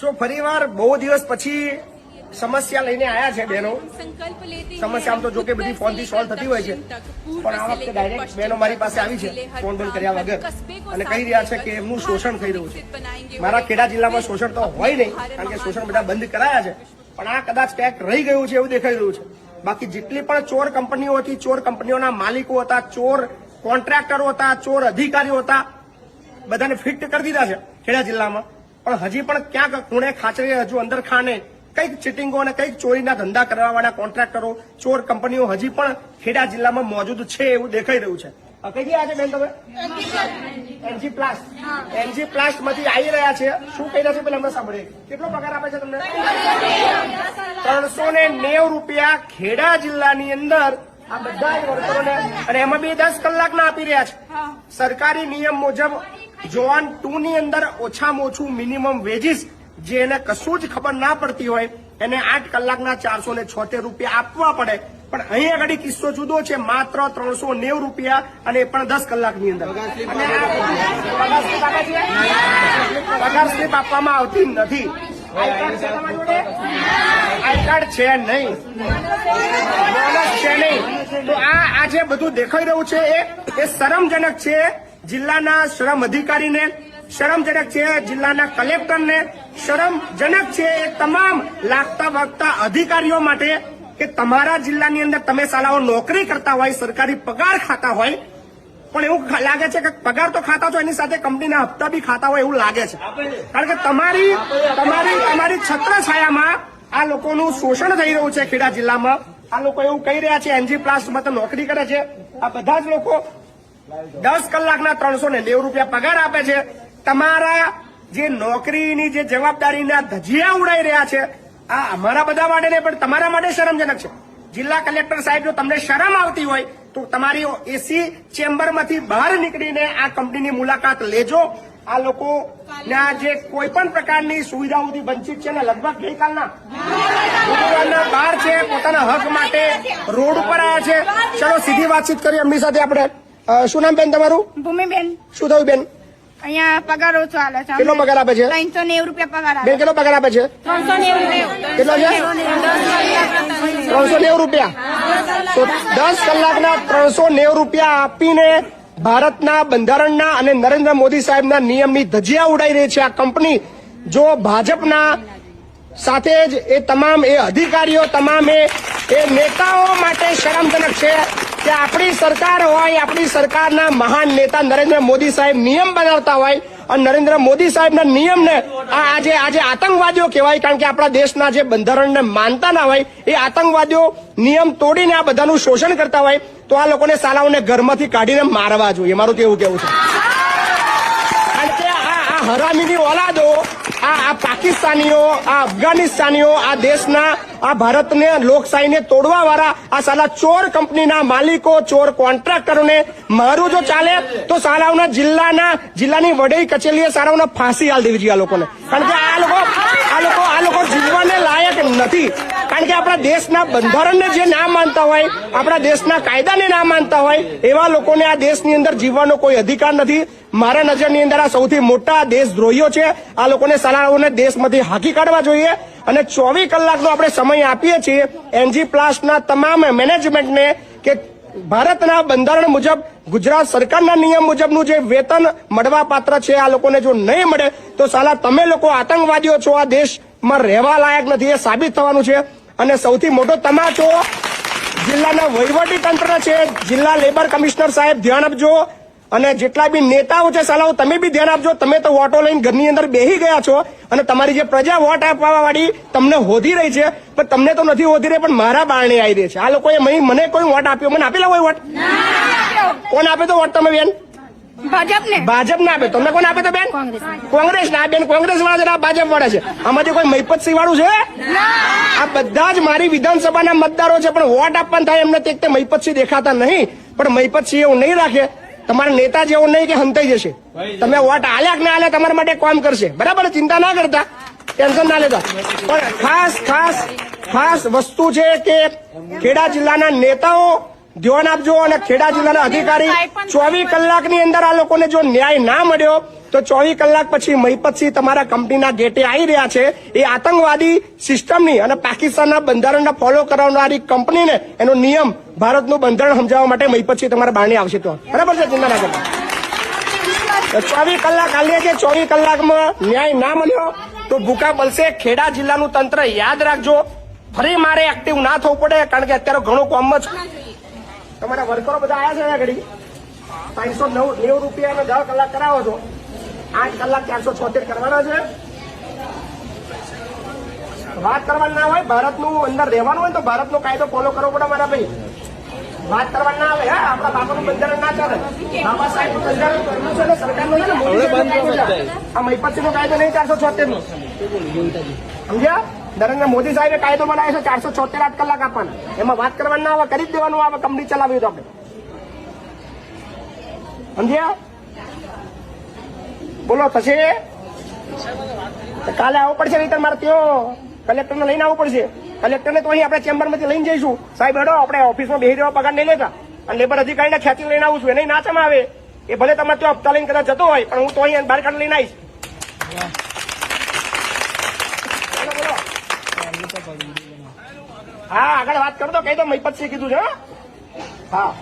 શું ફરીવાર બહુ દિવસ પછી સમસ્યા લઈને આયા છે બહેનો? સમસ્યા આમ તો જો કે બધી ફોનથી સોલ્વ થતી હોય છે. પણ આ વખતે ડાયરેક્ટ બહેનો મારી પાસે આવી છે ફોન બંધ કર્યા વગર. અને કહી રહ્યા છે કે એમનું શોષણ થઈ રહ્યું છે. મારા ખેડા જિલ્લામાં શોષણ તો હોય નહીં કારણ કે શોષણ બધા બંધ કરાયા છે. પણ આ કદાચ ટેક રહી ગયું છે એવું દેખાઈ રહ્યું છે. બાકી જેટલી પણ ચોર કંપનીઓ હતી ચોર કંપનીઓના માલિકો હતા ચોર કોન્ટ્રાક્ટરો હતા ચોર અધિકારીઓ હતા બધાને ફિટ કરી દીધા છે ખેડા જિલ્લામાં. પણ હજી પણ ક્યાંક ખૂણે ખાચરે હજુ અંદર ખાને કંઈક ચીટિંગો અને કંઈક ચોરીના ધંધા કરવાવાળા કોન્ટ્રાક્ટરો ચોર કંપનીઓ હજી પણ ખેડા જિલ્લામાં મોજૂદ છે એવું દેખાઈ રહ્યું છે. કઈ છે બેન તમે? એનજી પ્લાસ્ટ. એનજી પ્લાસ્ટમાંથી આવી રહ્યા છે. શું કહી રહ્યા છે પેલા અમને સાંભળીએ. કેટલો પગાર આપે છે તમને? ત્રણસો ને નેવ રૂપિયા ખેડા જિલ્લાની અંદર આ બધા વર્કરોને અને એમાં બી દસ કલાકના આપી રહ્યા છે. સરકારી નિયમ મુજબ જોવાન ટુ ની અંદર ઓછામાં ઓછું મિનિમમ વેજીસ જે એને કશું જ ખબર ના પડતી હોય, એને આઠ કલાકના ચારસો ને છોતેર રૂપિયા આપવા પડે. પણ અહીં આગળ કિસ્સો જુદો છે, માત્ર ત્રણસો નેવ રૂપિયા અને એ પણ દસ કલાકની અંદર. પગાર સ્લીપ આપવામાં આવતી નથી. આઈ કાર્ડ છે નહીં. બોનસ છે નહીં. તો આ આ જે બધું દેખાઈ રહ્યું છે એ શરમજનક છે. જિલ્લાના શ્રમ અધિકારીને શરમજનક છે જિલ્લાના કલેક્ટરને શરમજનક છે એ તમામ લાગતા વાગતા અધિકારીઓ માટે કે તમારા જિલ્લાની અંદર તમે શાળાઓ નોકરી કરતા હોય સરકારી પગાર ખાતા હોય પણ એવું લાગે છે કે પગાર તો ખાતા છો એની સાથે કંપનીના હપ્તા બી ખાતા હોય એવું લાગે છે. કારણ કે તમારી તમારી તમારી છત્રછાયામાં આ લોકોનું શોષણ થઈ રહ્યું છે ખેડા જિલ્લામાં. આ લોકો એવું કહી રહ્યા છે એનજી પ્લાસ્ટમાં તો નોકરી કરે છે. આ બધા જ લોકો દસ કલાકના ત્રણસો ને રૂપિયા પગાર આપે છે. તમારા જે નોકરીની જે જવાબદારીના ધજિયા ઉડાઈ રહ્યા છે, આ અમારા બધા માટે નહીં, પણ તમારા માટે શરમજનક છે. જિલ્લા કલેક્ટર સાહેબ, જો તમને શરમ આવતી હોય, તો તમારી એસી ચેમ્બરમાંથી બહાર નીકળીને આ કંપનીની મુલાકાત લેજો. આ લોકો ના જે કોઈ પણ પ્રકારની સુવિધાઓથી વંચિત છે ને, લગભગ ગઈકાલના ગુરુવારના બહાર છે, પોતાના હક માટે રોડ ઉપર આવ્યા છે. ચલો, સીધી વાતચીત કરીએ. એમની સાથે આપણે શું નામ બેન તમારું? ભૂમિબેન. શું થયું બેન? અહીંયા પગાર ઓછો આલે છે કેટલો પગાર આપે છે? ત્રણસો નેવું રૂપિયા પગાર બેન કેટલો પગાર આપે છે? ત્રણસો નેવું કેટલો છે? ત્રણસો નેવું રૂપિયા. તો દસ કલાકના ત્રણસો નેવું રૂપિયા આપીને ભારતના બંધારણના અને નરેન્દ્ર મોદી સાહેબના નિયમની ધજિયા ઉડાઈ રહી છે આ કંપની. જો ભાજપના સાથે જ એ તમામ એ અધિકારીઓ તમામ એ નેતાઓ માટે શરમજનક છે કે આપણી સરકાર હોય, આપણી સરકારના મહાન નેતા નરેન્દ્ર મોદી સાહેબ નિયમ બનાવતા હોય અને નરેન્દ્ર મોદી સાહેબના નિયમને આજે આજે આતંકવાદીઓ કહેવાય, કારણ કે આપણા દેશના જે બંધારણને માનતા ના હોય, એ આતંકવાદીઓ નિયમ તોડીને આ બધાનું શોષણ કરતા હોય, તો આ લોકોને સાલાઓને ઘરમાંથી કાઢીને મારવા જોઈએ. મારું તો એવું કેવું છે. હરામીની ઓલાદો, આ આ પાકિસ્તાનીઓ, આ અફઘાનિસ્તાનીઓ, આ દેશના, આ ભારતને લોકશાહીને તોડવા વાળા આ સાલા ચોર કંપનીના માલિકો, ચોર કોન્ટ્રાક્ટરોને મારું જો ચાલે, તો સાલાઓના જિલ્લાના જિલ્લાની વડેલી કચેરીએ સારાઓને ફાંસી હાલ દેવી જોઈએ આ લોકોને. કારણ કે આ લોકો આ લોકો આ લોકો જીવવાને લાયક નથી. કારણ કે આપણા દેશના બંધારણને જે ના માનતા હોય, આપણા દેશના કાયદાને ના માનતા હોય, એવા લોકોને આ દેશની અંદર જીવવાનો કોઈ અધિકાર નથી. મારા નજરની અંદર આ સૌથી મોટા દેશદ્રોહીઓ છે. આ લોકોને સલાહોને દેશમાંથી હાકી કાઢવા જોઈએ અને ચોવીસ કલાકનો આપણે સમય આપીએ છીએ એનજી પ્લાસ્ટના તમામ મેનેજમેન્ટને કે ભારતના બંધારણ મુજબ, ગુજરાત સરકારના નિયમ મુજબનું જે વેતન મળવા પાત્ર છે આ લોકોને જો નહીં મળે, તો સાલા તમે લોકો આતંકવાદીઓ છો. આ દેશમાં રહેવા લાયક નથી. એ સાબિત થવાનું છે. અને સૌથી મોટો તમાચો જિલ્લાના વહીવટી તંત્ર છે. જિલ્લા લેબર કમિશનર સાહેબ ધ્યાન આપજો. અને જેટલા બી નેતાઓ છે સાલાઓ તમે બી ધ્યાન આપજો. તમે તો વોટો લઈને ઘરની અંદર બેહી ગયા છો અને તમારી જે પ્રજા વોટ આપવા વાળી તમને હોધી રહી છે. પણ તમને તો નથી હોધી રહી પણ મારા બારણે આવી રહી છે. આ લોકોએ મને કોઈ વોટ આપ્યો? મને આપેલા હોય વોટ? કોણ આપે તો વોટ તમે બેન? ભાજપ ને ભાજપ ના આપે. તમને કોણ આપે તો બેન? કોંગ્રેસ. ના. બેન કોંગ્રેસ વાળા આ ભાજપ વાળા છે. આમાંથી કોઈ મહિપતસિંહ વાળું છે? આ બધા જ મારી વિધાનસભાના મતદારો છે પણ વોટ આપવાનું થાય એમને તે એક તે મહિપતસિંહ દેખાતા નહીં પણ મહિપતસિંહ એવું નહીં રાખે. તમારા નેતા જેવો નહીં કે હંતાઈ જશે. તમે વોટ આલ્યા કે ના આલ્યા તમારા માટે કામ કરશે. બરાબર? ચિંતા ના કરતા. ટેન્શન ના લેતા. પણ ખાસ ખાસ ખાસ વસ્તુ છે કે ખેડા જિલ્લાના નેતાઓ ધ્યાન આપજો અને ખેડા જિલ્લાના અધિકારી ચોવીસ કલાકની અંદર આ લોકોને જો ન્યાય ના મળ્યો તો ચોવીસ કલાક પછી મહિપતસિંહ તમારા કંપનીના ગેટે આવી રહ્યા છે. એ આતંકવાદી સિસ્ટમની અને પાકિસ્તાનના બંધારણને ફોલો કરનારી કંપનીને એનો નિયમ ભારતનું બંધારણ સમજાવવા માટે મહિપતસિંહ તમારા બારણે આવશે તો. બરાબર છે ચિંતા ના કરતા ચોવીસ કલાક હાલીએ છે ચોવીસ કલાકમાં ન્યાય ના મળ્યો તો ભૂકા બળશે ખેડા જિલ્લાનું તંત્ર યાદ રાખજો. ફરી મારે એક્ટિવ ના થવું પડે કારણ કે અત્યારે ઘણું કોમ જ તમારા વર્કરો બધા આવ્યા છે આગળ પાંચસો નવ નેવું રૂપિયા દસ કલાક કરાવો છો. આઠ કલાક ચારસો છોતેર કરવાના છે. વાત કરવાની ના હોય ભારતનું અંદર રહેવાનું હોય તો ભારતનો કાયદો ફોલો કરવો પડે મારા ભાઈ. વાત કરવા ના આવે હા આપણા બાપાનું બંધારણ ના ચાલે. બાબા સાહેબ બંધારણ કરવું છે ને સરકારનો છે મોદી આ. આ મહિપતસિંહનો કાયદો નહીં ચારસો છોતેર નો સમજ્યા? નરેન્દ્ર મોદી સાહેબે કાયદો બનાવ્યો છે, ચારસો છોતેર આઠ કલાક આપવાના. એમાં વાત કરવાની ના આવે કરી જ દેવાનું આવે કંપની ચલાવી તો આપણે. સમજ્યા? બોલો, થશે? કાલે આવવું પડશે નહીં મારે ત્યાં. કલેક્ટરને લઈને આવવું પડશે. કલેક્ટરને તો અહીં આપણે ચેમ્બરમાંથી લઈને જઈશું. સાહેબ, હેડો, આપણે ઓફિસમાં બેસી રહેવા પગાર નહીં લેતા. અને લેબર અધિકારીને ખેંચી લઈને આવું છું. એને ના ચમ આવે એ ભલે તમારે ત્યાં હપ્તા લઈને કદાચ જતો હોય, પણ હું તો અહીં બહાર કાઢ લઈને આવીશ બોલો, બોલો. હા આગળ વાત કરો તો કહી દો મહિપતસિંહ કીધું છે હા.